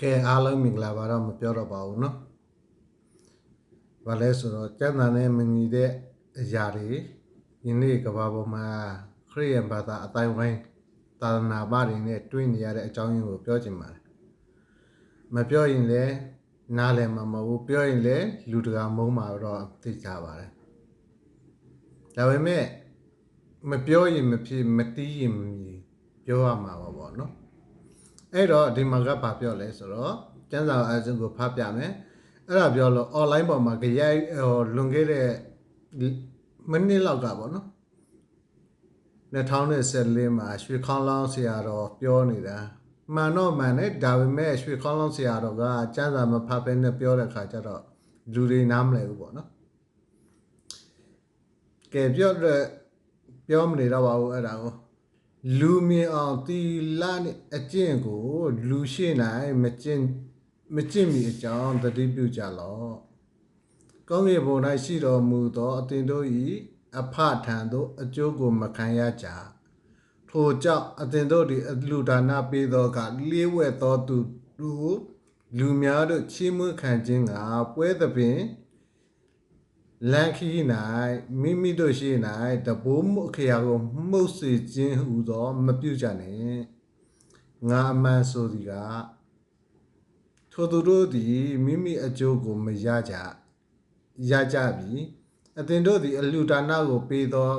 ကဲအားလုံးမင်္ဂလာပါတော့မပြောတော့ပါဘူးเนาะဘာလဲဆိုတော့ကျမ်းစာနဲ့မညီတဲ့အရာတွေယနေ့ကဘာပေါ်မှာခရိယန်ဘာသာအတိုင်းဝိုင်းသာသနာ့ဘာတွေနဲ့တွေ့နေရတဲ့အကြောင်းရင်းကိုပြောချင်ပါတယ်မပြောရင်လည်းနားလည်မှာမဟုတ်ဘူးပြောရင်လည်းလူတကာမုန်းမှာတော့သိကြပါတယ်ဒါပေမဲ့မပြောရင်မဖြစ်မတီးရင်မမြည်ပြောရမှာပါပေါ့နော် အဲ့တော့ဒီမှာကဘာပြောလဲဆိုတော့ကျန်းစာအစုကိုဖတ်ပြမယ်အဲ့ဒါပြောလို့ online ပေါ်မှာကြရိုက်ဟိုလွန်ခဲ့တဲ့မိနစ်လောက်ကပေါ့နော်2014မှာရွှေခေါင်းလောင်းဆရာတော်ပြောနေတာမှန်တော့မှန်တယ်ဒါပေမဲ့ရွှေခေါင်းလောင်းဆရာတော်ကကျန်းစာမဖတ်ဘဲနဲ့ပြောတဲ့ခါကျတော့လူတွေနားမလည်ဘူးပေါ့နော်ကဲပြောတဲ့ပြောမနေတော့ပါဘူးအဲ့ဒါကို လူမြင်အောင်တီလာနဲ့အကျင့်ကို လူရှိနိုင်မကျင့်မကျင့်မီအကြောင်းသတိပြုကြလော့ကောင်းကင်ဘုံ၌ရှိတော်မူသောအသင်တို့၏အဖထံသို့အကျိုးကိုမခံရကြထိုကြောင့်အသင်တို့သည်အလူဒါနပေးသောကလေးဝဲသောသူတို့လူများတို့ချီးမွမ်းခံခြင်းကပွဲသဖြင့် လန်ခီ၌မိမိတို့ရှိ၌တဘိုးမှုအခရာကိုမှုတ်စေခြင်းဟူသောမပြုကြနဲ့ငါအမှန်ဆိုသည်ကထိုသူတို့သည်မိမိအကျိုးကိုမရကြရကြပြီအသင်တို့သည်အလူဒါနကိုပေးသော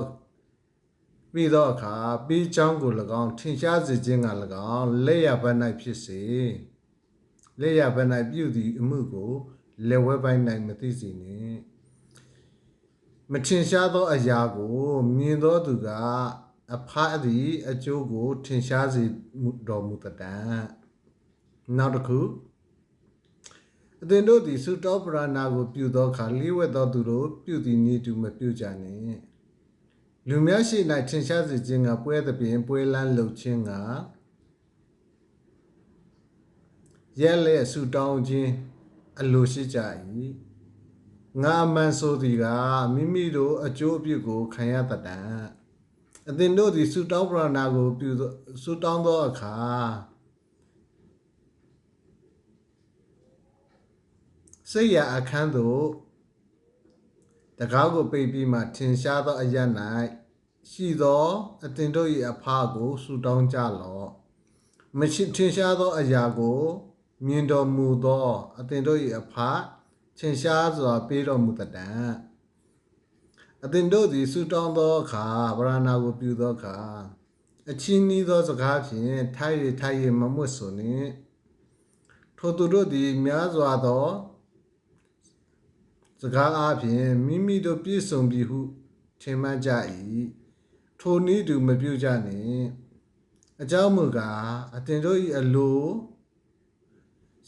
ပြီးသောအခါပြီးချောင်းကို၎င်းထင်ရှားစေခြင်းက၎င်းလက်ရဘက်၌ဖြစ်စေလက်ရဘက်၌ပြုသည့်အမှုကိုလက်ဝဲပိုင်း၌မသိစေနှင့် မထင်ရှားသောအရာကို မြင်သောသူကအဖအသည်အကျိုးကို ထင်ရှားစေတော်မူတတံနောက်တစ်ခုအသင်တို့သည်သုတောပရဏာကိုပြုသောအခါလေးဝက်သောသူတို့ပြုသည်နည်းတူမပြုကြနှင့်လူများရှိ၌ထင်ရှားစေခြင်းကပွဲသဖြင့်ပွဲလန်းလှုပ်ခြင်းကရဲလဲဆုတောင်းခြင်းအလိုရှိကြ၏ ငါအမှန်ဆိုသည်ကမိမိတို့အကျိုးအပြစ်ကိုခံရတတ်တံအသင်တို့သည်ဆုတောင်းပရဏာကိုပြုသောဆုတောင်းသောအခါစိတ်ရအခန်းသို့တကားကိုပိတ်ပြီးမှထင်ရှားသောအရ၌ရှိသောအသင်တို့၏အဖကိုဆုတောင်းကြလော့မရှိထင်ရှားသောအရာကို မြင်တော်မူသောအသင်တို့၏အဖ ထင်ရှားစွာပေးတော်မူတတ်တံအသင်တို့သည်ဆုတောင်းသောအခါဗရဏာကိုပြုသောအခါအချင်းနီးသောစကားဖြင့်ထိုက်ရထိုက်ရမမွတ်ဆိုနှင့်ထိုသူတို့သည်များစွာသောစကားအားဖြင့်မိမိတို့ပြည့်စုံပြီဟုထင်မှတ်ကြ၏ထိုနည်းတူမပြုကြနှင့်အကြောင်းမူကားအသင်တို့၏အလို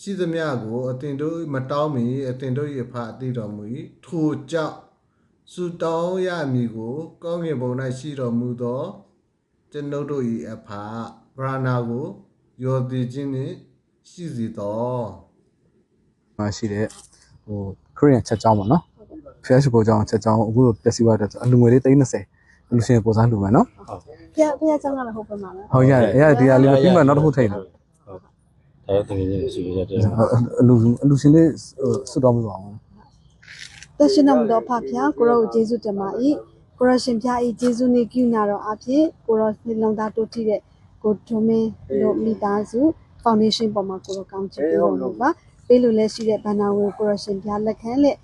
ရှိသမျှကိုအသင်တို့မတောင်းမီအသင်တို့၏အဖအသိတော်မူ၏ထိုကြောင့်စုတောင်းရမည်ကို ကောင်းကင်ဘုံ၌ရှိတော်မူသောကျွန်ုပ်တို့၏အဖဗရဏာကိုယောတိခြင်းနှင့်ရှိစေသောမှာရှိတဲ့ဟိုခရီးရန်ချက်ကြောင်းပေါ့နော်ဖျက်ရှိပေါ်ကြောင်းချက်ကြောင်းအခုလိုပျက်စီးသွားတဲ့အလူငွေလေး30အလူရှင်ကိုစားလူမယ်နော်ပြပြချောင်းကတော့ဟုတ်ပါမှာလားဟုတ်ရတယ်အဲ့ဒါဒီဟာလေးပြီးမှနောက်တစ်ခုထိတ်တယ် အဲတကယ်ကြီးရှိရတဲ့အလူအလူရှင်လေးစွတ်တော်မူပါအောင်တက်ရှင်တော်မူသောဖဖျားကိုရောကိုယေရှုတင်ပါ၏ကိုရရှင်ဖျား၏ယေရှုနေကိနာတော်အဖြစ်ကိုရောနှလုံးသားတိုးထီးတဲ့ကိုထုံမင်းတို့မိသားစုဖောင်ဒေးရှင်းပေါ်မှာကိုရောကောင်းချီးပေးတော်မူပါပေးလို့လည်းရှိတဲ့ဘန္နာဝေကိုရရှင်ဖျားလက်ခံလက်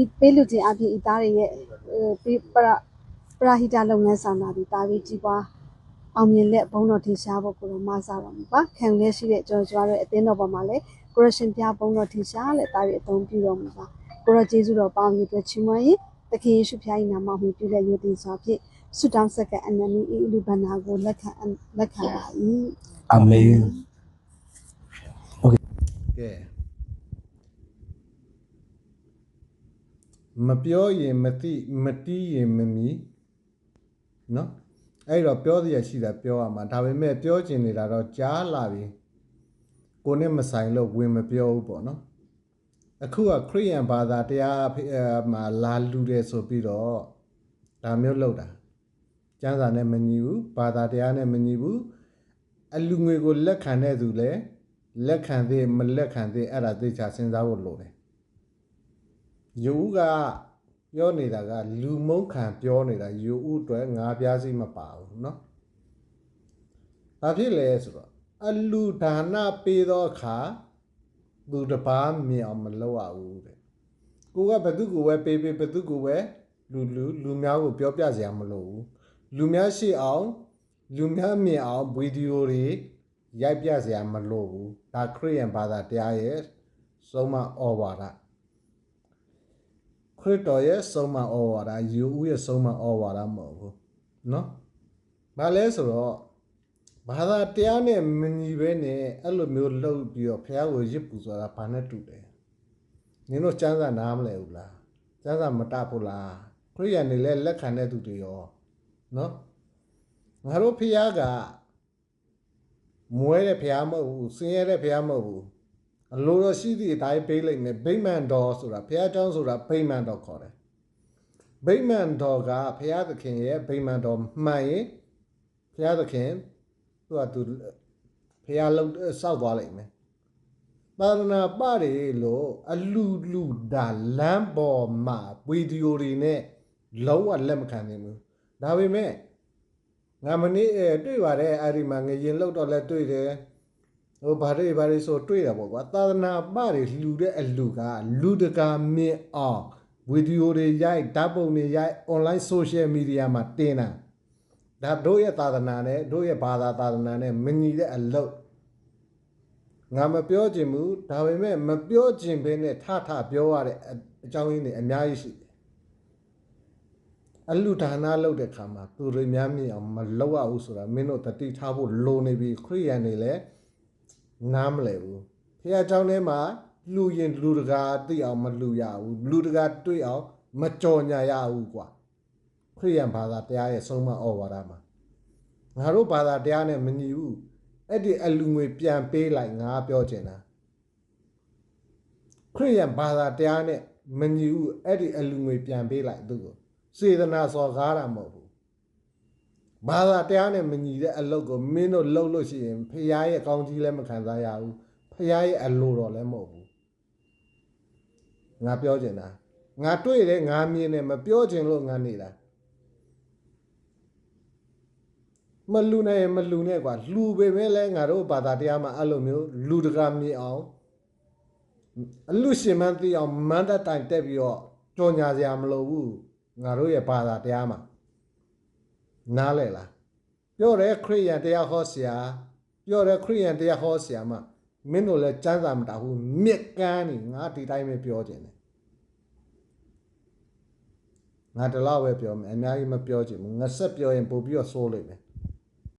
ဤပေးလို့ခြင်းအဖြစ်ဤသားတွေရဲ့ပေးပရပရဟိတလုပ်ငန်းဆောင်တာဒီတာပြီးကြီးပွား အောင်မြင်လက်ဘုံတော်ထင်ရှားဖို့ကိုရောမဆတော်မူပါခံလည်းရှိတဲ့ကျွန်တော်တို့ရဲ့အသင်းတော်ပေါ်မှာလည်းကိုရရှင်ဖျားဘုံတော်ထင်ရှားလက်တာပြီးအသုံးပြုတော်မူပါ ကိုရောကျေးဇူးတော်ပေါင်းပြီးအတွက်ချီးမွမ်းရင်သခင်ယေရှုဖျား၏နာမမှပြုလက်ယုတင်စွာဖြင့်ဆုတောင်းဆက်ကအနန္တိဤလူဘန္နာကိုလက်ခံလက်ခံပါ၏ အာမင် ကဲမပြောရင်မသိမတီးရင်မမီเนาะ အဲ့တော့ပြောစရာရှိတာပြောရမှာဒါပေမဲ့ပြောချင်နေတာတော့ကြားလာပြီကိုနဲ့မဆိုင်လို့ဝင်မပြောဘူးပေါ့နော်အခုကခရိယန်ဘာသာတရားမှာလာလူတယ်ဆိုပြီးတော့ဒါမျိုးလောက်တာကျမ်းစာနဲ့မညီဘူးဘာသာတရားနဲ့မညီဘူးအလူငွေကိုလက်ခံတဲ့သူလည်းလက်ခံသေးမလက်ခံသေးအဲ့ဒါသိချာစဉ်းစားဖို့လိုတယ်ယူက ပြောနေတာကလူမုန်းခံပြောနေတာယူဥအတွက်ငါးပြားစီမပါဘူးเนาะဘာဖြစ်လဲဆိုတော့အလူဒါနပေးသောအခါသူတစ်ပါးမြင်အောင်မလုပ်ရဘူးတဲ့ကိုကဘသူကိုပဲပေးပေးဘသူကိုပဲလူလူလူများကိုပြောပြစရာမလိုဘူးလူများရှိအောင်လူများမြင်အောင်ဗီဒီယိုတွေရိုက်ပြစရာမလိုဘူးဒါခရိယန်ဘာသာတရားရဲ့ဆုံးမဩဝါဒ ခရစ်တော်ရဲ့ဆုံးမဩဝါဒယေဦးရဲ့ဆုံးမဩဝါဒမဟုတ်ဘူးနော်ဘာလဲဆိုတော့ဘာသာတရားနဲ့မညီပဲနဲ့အဲ့လိုမျိုးလှုပ်ပြီးတော့ဘုရားကိုရစ်ပူဆိုတာဘာနဲ့တူတယ်နင်တို့စံစာနားမလဲဘူးလားစံစာမတဘူးလားခရိယာနေလဲလက်ခံတဲ့သူတွေရောနော်ငါတို့ဖះကမွဲတဲ့ဖះမဟုတ်ဘူးဆင်းရဲတဲ့ဖះမဟုတ်ဘူး အလိုတော်ရှိသည့်အတိုင်းပေးလိုက်မယ်ဗိမာန်တော်ဆိုတာဘုရားကျောင်းဆိုတာဗိမာန်တော်ခေါ်တယ်ဗိမာန်တော်ကဘုရားသခင်ရဲ့ဗိမာန်တော်မှန်ရင်ဘုရားသခင်သူကသူဘုရားလုံးစောက်သွားလိုက်မယ်သာသနာပတွေလို့အလူလူဒါလမ်းပေါ်မှာဗီဒီယိုတွေနဲ့လုံးဝလက်မခံနိုင်ဘူးဒါပေမဲ့ငါမနေ့တွေ့ပါတယ်အဲ့ဒီမှာငရင်လောက်တော့လဲတွေ့တယ် ဟိုဘာတွေဘာတွေဆိုတွေ့တာပေါ့ကွာသာသနာပတွေလှူတဲ့အလူကလူတကာမြင်အောင်ဗီဒီယိုတွေရိုက်ဓာတ်ပုံတွေရိုက် online social media မှာတင်တာဒါတို့ရဲ့သာသနာနဲ့တို့ရဲ့ဘာသာသာသနာနဲ့မညီတဲ့အလုပ်ငါမပြောချင်ဘူးဒါပေမဲ့မပြောချင်ဘဲနဲ့ထထပြောရတဲ့အကြောင်းရင်းတွေအများကြီးရှိတယ်အလူဒါနလုပ်တဲ့ခါမှာသူတွေများမြင်အောင်မလုပ်ရဘူးဆိုတာမင်းတို့တတိထားဖို့လိုနေပြီခရိယန်တွေလည်း နားမလဲဘူးဖះเจ้าထဲမှာလူရင်လူတကာသိအောင်မလူရဘူးလူတကာတွေ့အောင်မကြော်ညာရဘူးကွာခရိယန်ဘာသာတရားရဲ့ဆုံးမဩဝါဒမှာငါတို့ဘာသာတရားနဲ့မညီဘူးအဲ့ဒီအလူငွေပြန်ပေးလိုက်ငါပြောချင်တာခရိယန်ဘာသာတရားနဲ့မညီဘူးအဲ့ဒီအလူငွေပြန်ပေးလိုက်သူကိုစေတနာစော်ကားတာမဟုတ်ဘူး း ဘာသာတရားနဲ့မညီတဲ့အလုပ်ကိုမင်းတို့လုပ်လို့ရှိရင်ဖះရဲ့ကောင်းကြီးလည်းမခံစားရဘူးဖះရဲ့အလိုတော်လည်းမဟုတ်ဘူးငါပြောချင်တာငါတွေ့တယ်ငါမြင်တယ်မပြောချင်လို့ငါနေတာမလူနဲ့မလူနဲ့ကွာလူပေမဲ့လဲငါတို့ဘာသာတရားမှာအဲ့လိုမျိုးလူတကာမြင်အောင်အလူရှင်မန်းသိအောင်မန္တတိုင်တက်ပြီးတော့ကြော်ညာစရာမလိုဘူးငါတို့ရဲ့ဘာသာတရားမှာ နားလဲလားပြောတယ်ခရိယန်တရားဟောဆရာပြောတယ်ခရိယန်တရားဟောဆရာမမင်းတို့လည်းစမ်းစာမတာဘူးမြက်ကန်းနေငါဒီတိုင်းပဲပြောခြင်းတယ်ငါတလောက်ပဲပြောမယ်အများကြီးမပြောချင်ဘူးငါဆက်ပြောရင်ပို့ပြီးတော့စိုးလိမ့်မယ်